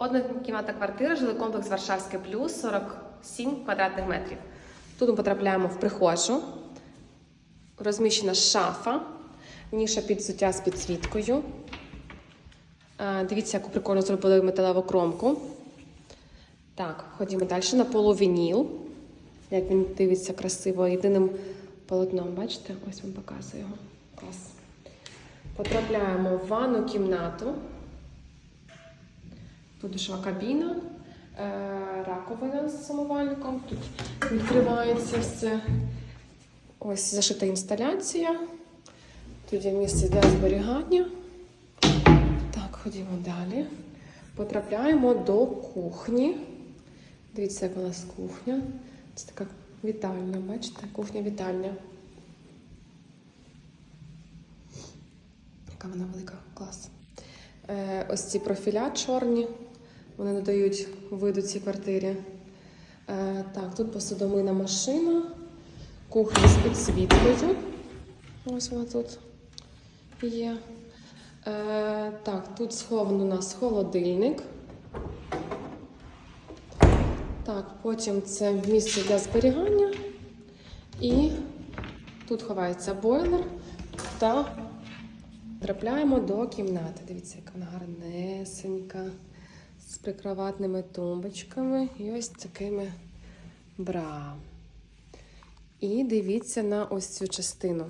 Однокімнатна квартира, жилий комплекс Варшавське плюс, 47 квадратних метрів. Тут ми потрапляємо в прихожу. Розміщена шафа, ніша під взуття з підсвіткою. Е, Дивіться, яку прикольно зробили металеву кромку. Так, ходімо далі. На полу вініл. Як він дивиться красиво єдиним полотном. Бачите? Ось вам показую його. Клас. Потрапляємо в ванну кімнату. Тут кабіна, е, раковина з самовальником. Тут відкривається все. Ось зашита інсталяція. Тут є місце для зберігання. Так, ходімо далі. Потрапляємо до кухні. Дивіться, як у нас кухня. Це така вітальня, бачите? Кухня-вітальня. Яка вона велика, клас. Е, ось ці профіля чорні. Вони надають виду цій квартирі. Е, так, тут посудомийна машина, кухня з підсвіткою. Ось вона тут є. Е, так, тут схований у нас холодильник. Так, потім це місце для зберігання. І тут ховається бойлер та трапляємо до кімнати. Дивіться, яка вона гарнесенька, з прикроватними тумбочками і ось такими бра. І дивіться на ось цю частину.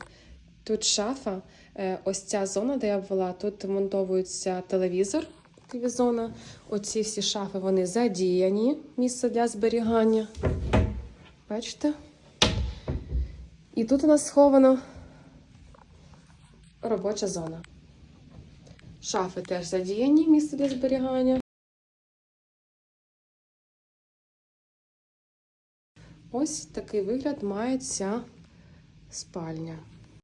Тут шафа, е, ось ця зона, де я була, тут монтовується телевізор. Зона. Оці всі шафи вони задіяні, місце для зберігання. Бачите? І тут у нас сховано робоча зона. Шафи теж задіяні, місце для зберігання. Ось такий вигляд має ця спальня.